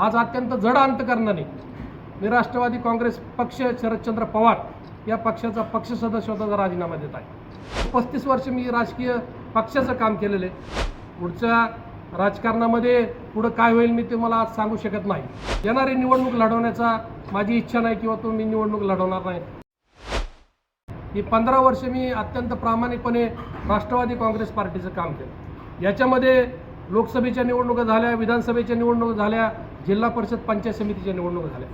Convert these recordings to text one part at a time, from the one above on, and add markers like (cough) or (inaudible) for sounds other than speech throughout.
आज अत्यंत जड अंतकरणाने मी राष्ट्रवादी काँग्रेस पक्ष शरदचंद्र पवार या पक्षाचा पक्ष सदस्यत्वाचा राजीनामा देत आहे. पस्तीस वर्ष मी राजकीय पक्षाचं काम केलेलं आहे. पुढच्या राजकारणामध्ये पुढं काय होईल मी ते मला आज सांगू शकत नाही. येणारी निवडणूक लढवण्याचा माझी इच्छा नाही किंवा तो मी निवडणूक लढवणार नाही. ही पंधरा वर्ष मी अत्यंत प्रामाणिकपणे राष्ट्रवादी काँग्रेस पार्टीचं काम केलं. याच्यामध्ये लोकसभेच्या निवडणुका झाल्या विधानसभेच्या निवडणुका झाल्या जिल्हा परिषद पंचायत समितीच्या निवडणुका झाल्या.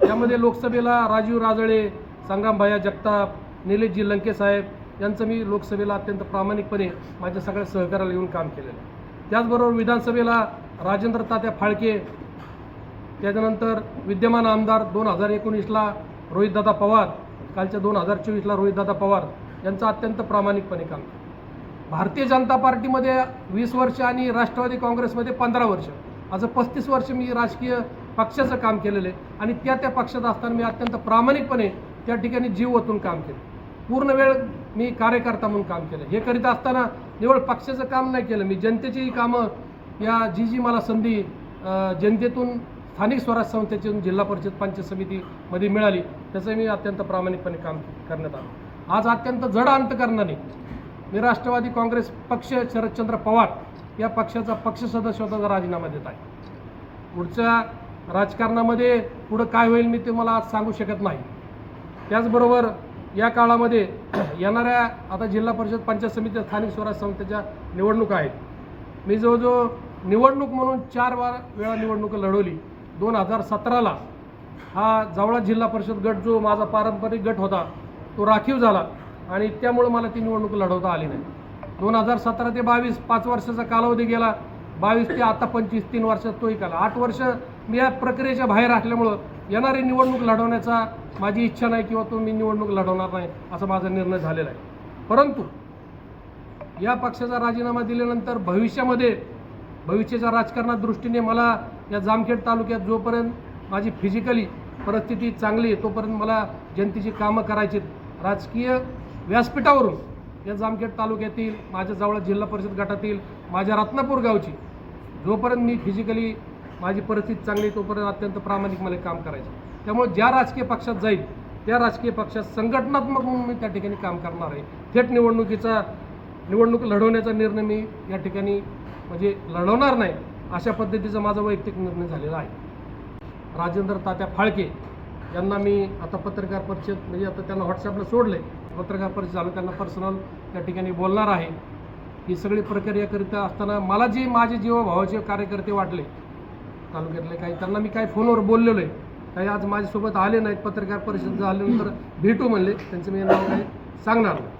त्यामध्ये लोकसभेला राजीव राजळे संग्रामभाया जगताप निलेशजी लंके साहेब यांचं मी लोकसभेला अत्यंत प्रामाणिकपणे माझ्या सगळ्या सहकार्याला येऊन काम केलेलं आहे. त्याचबरोबर विधानसभेला राजेंद्र तात्या फाळके त्याच्यानंतर विद्यमान आमदार दोन हजार एकोणीसला रोहितदादा पवार कालच्या दोन हजार चोवीसला रोहितदादा पवार यांचं अत्यंत प्रामाणिकपणे काम केलं. भारतीय जनता पार्टीमध्ये वीस वर्ष आणि राष्ट्रवादी काँग्रेसमध्ये पंधरा वर्ष. असं पस्तीस वर्ष मी राजकीय पक्षाचं काम केलेलं आहे. आणि त्या त्या पक्षात असताना मी अत्यंत प्रामाणिकपणे त्या ठिकाणी जीव ओतून काम केलं. पूर्ण वेळ मी कार्यकर्ता म्हणून काम केलं. हे करीत असताना निवड पक्षाचं काम नाही केलं. मी जनतेचीही कामं या जी जी मला संधी जनतेतून स्थानिक स्वराज्य संस्थेतून जिल्हा परिषद पंचायत समितीमध्ये मिळाली त्याचं मी अत्यंत प्रामाणिकपणे काम करण्यात आलं. आज अत्यंत जड अंतकरणाने मी राष्ट्रवादी काँग्रेस पक्ष शरदचंद्र पवार या पक्षाचा पक्ष सदस्यत्वाचा राजीनामा देत आहे. पुढच्या राजकारणामध्ये पुढं काय होईल मी ते मला आज सांगू शकत नाही. त्याचबरोबर या काळामध्ये (clears throat) येणाऱ्या आता जिल्हा परिषद पंचायत समिती स्थानिक स्वराज संस्थेच्या निवडणुका आहेत. मी जवळजवळ निवडणूक म्हणून चार वार वेळा निवडणूक लढवली. दोन हजार सतराला हा जावळा जिल्हा परिषद गट जो माझा पारंपरिक गट होता तो राखीव झाला आणि त्यामुळं मला ती निवडणूक लढवता आली नाही. दोन हजार सतरा ते बावीस पाच वर्षाचा कालावधी गेला. बावीस ते आता पंचवीस तीन वर्षात तोही काला. आठ वर्ष मी या प्रक्रियेच्या बाहेर असल्यामुळं येणारी निवडणूक लढवण्याचा माझी इच्छा नाही किंवा तो मी निवडणूक लढवणार नाही असा माझा निर्णय झालेला आहे. परंतु या पक्षाचा राजीनामा दिल्यानंतर भविष्यामध्ये भविष्याच्या राजकारणात दृष्टीने मला या जामखेड तालुक्यात जोपर्यंत माझी फिजिकली परिस्थिती चांगली आहे तोपर्यंत मला जनतेची कामं करायची राजकीय व्यासपीठावरून या जामखेड तालुक्यातील माझ्याजवळ जिल्हा परिषद गटातील माझ्या रत्नापूर गावची जोपर्यंत मी फिजिकली माझी परिस्थिती चांगली आहे, तोपर्यंत अत्यंत प्रामाणिक मला काम करायचं त्यामुळे ज्या राजकीय पक्षात जाईल त्या राजकीय पक्षात संघटनात्मक म्हणून मी त्या ठिकाणी काम करणार आहे. थेट निवडणुकीचा निवडणूक लढवण्याचा निर्णय मी या ठिकाणी म्हणजे लढवणार नाही अशा पद्धतीचा माझा वैयक्तिक निर्णय झालेला आहे. राजेंद्र तात्या फाळके यांना मी आता पत्रकार परिषद म्हणजे आता त्यांना व्हॉट्सअपला सोडले पत्रकार परिषद झालं त्यांना पर्सनल त्या ठिकाणी बोलणार आहे. ही सगळी प्रक्रिया करीत असताना मला जे माझे जीवभावाचे कार्यकर्ते वाटले तालुक्यातले काही त्यांना मी काही फोनवर बोललेलो आहे काही आज माझ्यासोबत आले नाहीत पत्रकार परिषद झाल्यानंतर भेटू म्हणले. त्यांचं मी नाव काही सांगणार नाही.